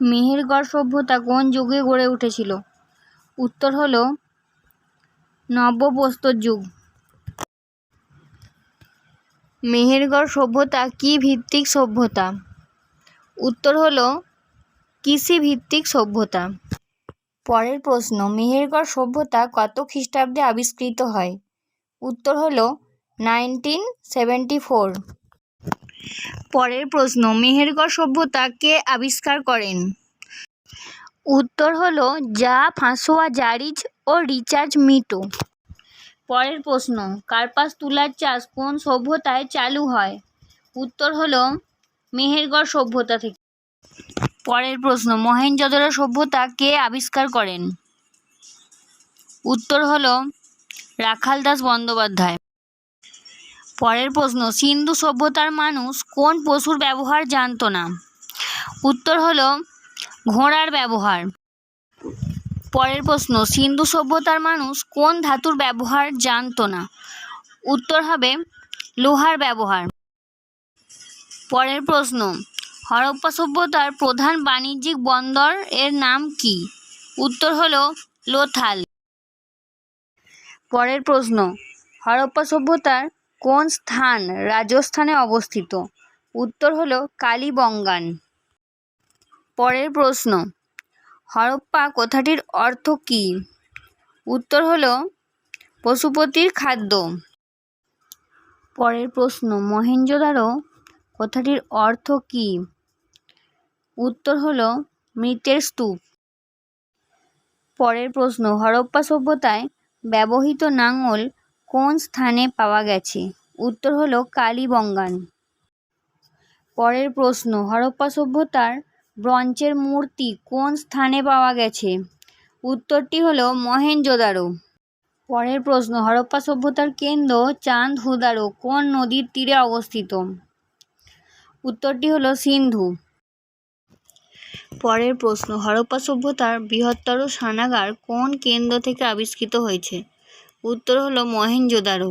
মেহেরগড় সভ্যতা কোন যুগে গড়ে উঠেছিল? উত্তর হলো নব্যপ্রস্তর যুগ। মেহেরগড় সভ্যতা কি ভিত্তিক সভ্যতা? উত্তর হল কৃষি ভিত্তিক সভ্যতা। পরের প্রশ্ন মেহেরগড় সভ্যতা কত খ্রিস্টাব্দে আবিষ্কৃত হয়? উত্তর হলো নাইনটিন সেভেন্টি ফোর। পরের প্রশ্ন, মেহেরগড় সভ্যতা কে আবিষ্কার করেন। উত্তর হলো, যা ফাঁসোয়া জারিজ ও রিচার্জ মিটো। পরের প্রশ্ন, কার্পাস তুলার চাষ কোন সভ্যতায় চালু হয়? উত্তর হলো, মেহেরগড় সভ্যতা থেকে। পরের প্রশ্ন মহেঞ্জোদারো সভ্যতা কে আবিষ্কার করেন। উত্তর হলো, রাখালদাস বন্দ্যোপাধ্যায়। পরের প্রশ্ন, সিন্ধু সভ্যতার মানুষ কোন পশুর ব্যবহার জানতো না? উত্তর হলো, ঘোড়ার ব্যবহার। পরের প্রশ্ন, সিন্ধু সভ্যতার মানুষ কোন ধাতুর ব্যবহার জানতো না? উত্তর হবে, লোহার ব্যবহার। পরের প্রশ্ন, হরপ্পা সভ্যতার প্রধান বাণিজ্যিক বন্দর এর নাম কি? উত্তর হলো, লোথাল। পরের প্রশ্ন, হরপ্পা সভ্যতার কোন স্থান রাজস্থানে অবস্থিত? উত্তর হল কালীবঙ্গান। পরের প্রশ্ন, হরপ্পা কথাটির অর্থ কী? উত্তর হল পশুপতির খাদ্য। পরের প্রশ্ন মহেঞ্জোদারো কথাটির অর্থ কী? উত্তর হল মৃতের স্তূপ। পরের প্রশ্ন, হরপ্পা সভ্যতায় ব্যবহৃত নাঙল কোন স্থানে পাওয়া গেছে? উত্তর হলো কালীবঙ্গান। পরের প্রশ্ন, হরপ্পা সভ্যতার ব্রঞ্চের মূর্তি কোন স্থানে পাওয়া গেছে? উত্তরটি হলো মহেঞ্জোদারো পরের প্রশ্ন, হরপ্পা সভ্যতার কেন্দ্র চাঁদ হুদারো কোন নদীর তীরে অবস্থিত? উত্তরটি হলো সিন্ধু। পরের প্রশ্ন, হরপ্পা সভ্যতার বৃহত্তর সানাগার কোন কেন্দ্র থেকে আবিষ্কৃত হয়েছে? উত্তর হলো মহেঞ্জোদারো